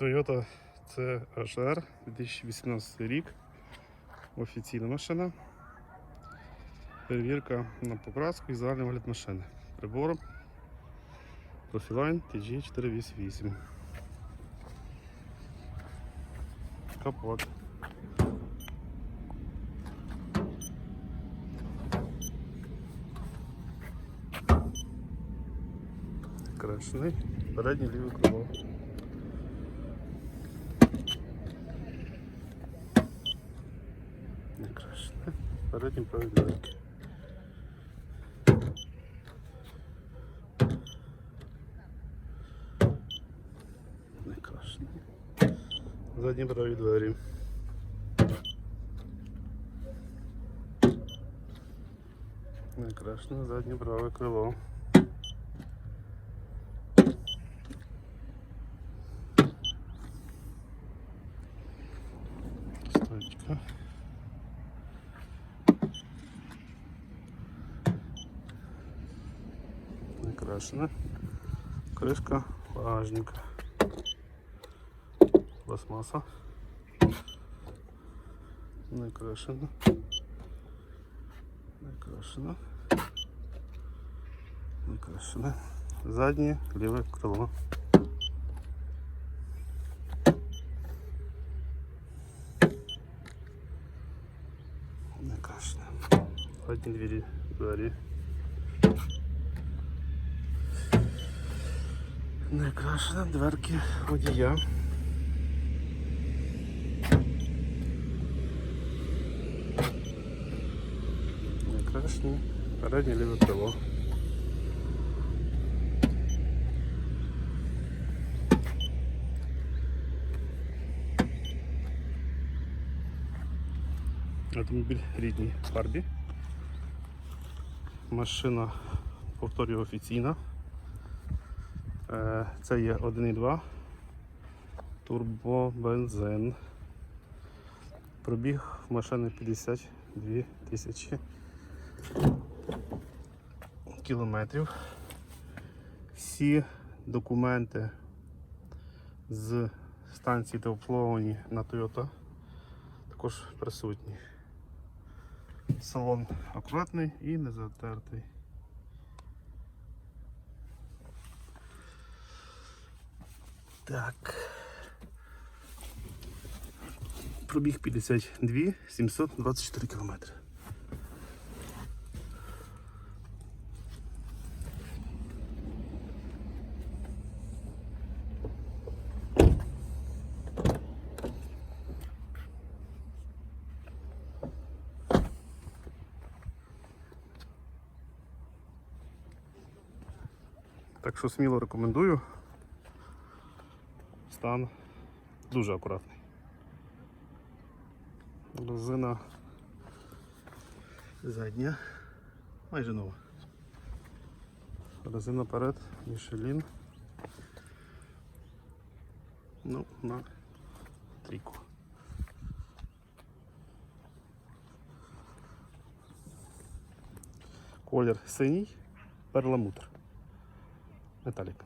Toyota CHR 2018 рік. Офіційна машина. Перевірка на покраску і загальний вигляд машини. Прибором Profiline TG488. Капот. Крашений. Переднє ліве крило. Не крашене. Передні праві дверки. Не крашене. Задні праві двері. Не крашене, заднє праве крило. Не крашена. Крышка багажника. Пластмаса. Не крашена. Не крашена. Не крашена. Заднє ліве крило. Не крашена. Задні двері. Двері. Не крашена. Дверки водія. Не крашені. Переднє ліве крило. Автомобіль рідній фарбі. Машина, повторюю, офіційна. Е, Це є 1,2 турбобензин. Пробіг машини 52 тисячі кілометрів. Всі документи з станції та обслуговувані на Toyota також присутні. Салон акуратний і не затертий. Так. Пробіг 52 724 кілометри. Так що сміло рекомендую. Стан дуже акуратний. Резина задня, майже нова. Резина перед, Мішелін. Ну, на трійку. Колір синій, перламутр. Металік.